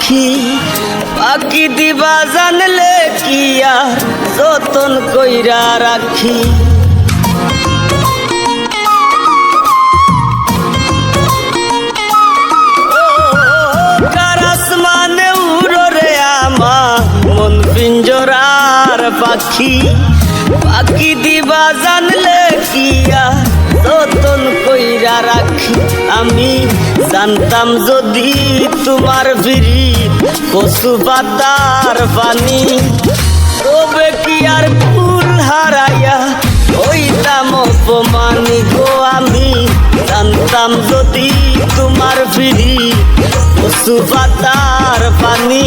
পাখি পাখি দিবা জানলে কি আর যতন কইরা রাখি। মানে পাখি পাখি দিবা জানলে কি আর যতন কইরা রাখি, আমি জানতাম যদি তোমার বিড়ি কচু পাতার পানি। তবে কি আর ফুল হারাইয়া হইতাম অপমানি গো, আমি জানতাম যদি তোমার ফিরি পশু পাতার পানি।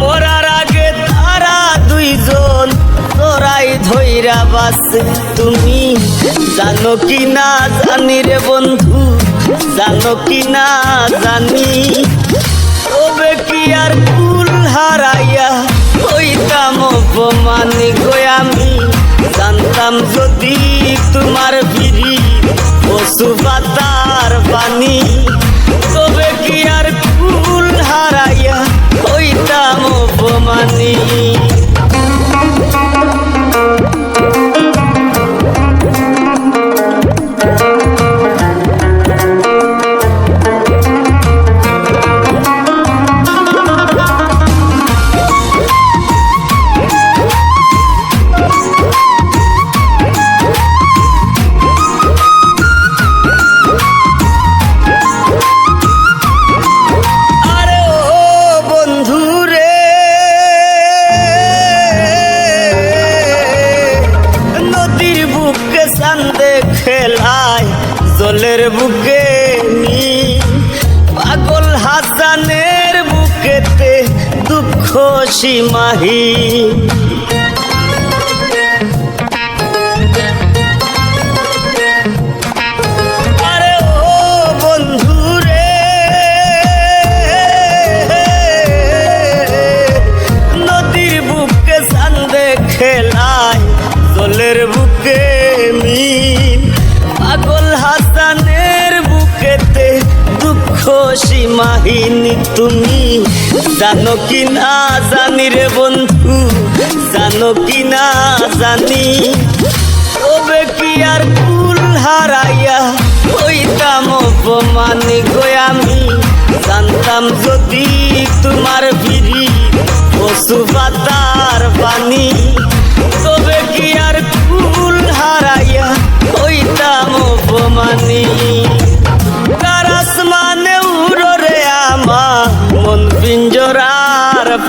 মরার আগে তারা দুইজন। তোরাই ধইরা বাসে, তুমি জানো কি না জানি রে বন্ধু, জানো কি না জানি। তবে কি আর কুল হারাইয়া হইতাম অপমানি গো জানতাম যদি তোমার বিড়ি, পশু नहीं বুকে নি পাগল হাসানের বুকেতে দুঃখ সীমাহি সীমাহীন তুমি জানো কি না জানি রে বন্ধু? জানো কি না জানি? তবে কি আর কুল হারাইয়া হইতাম অপমানি গো আমি? জানতাম যদি তোমার বিড়ি পশু পাতার পানি।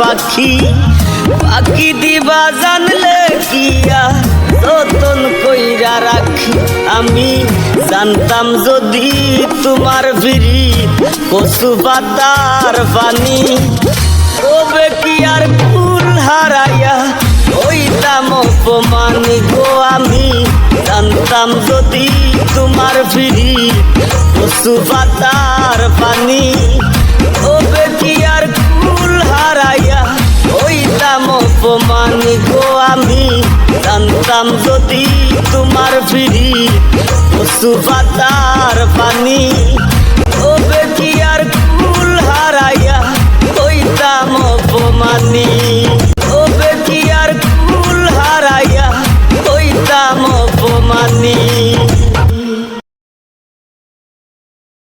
পাখি পাখি দিবা জানলে কিয়া? যতন কইরা রাখি, আমি জানতাম যদি তোমার বিড়ি কচু পাতার পানি। তবে কি আর ফুল হারাইয়া হইতাম অপমানি গো আমি? জানতাম যদি তোমার ফিরি পশু পাতার পানি। আমি জানতাম যদি তোমার ফিরি পাতার পানি। তবে কি আর কুল হারাইয়া হইতাম অপমানি?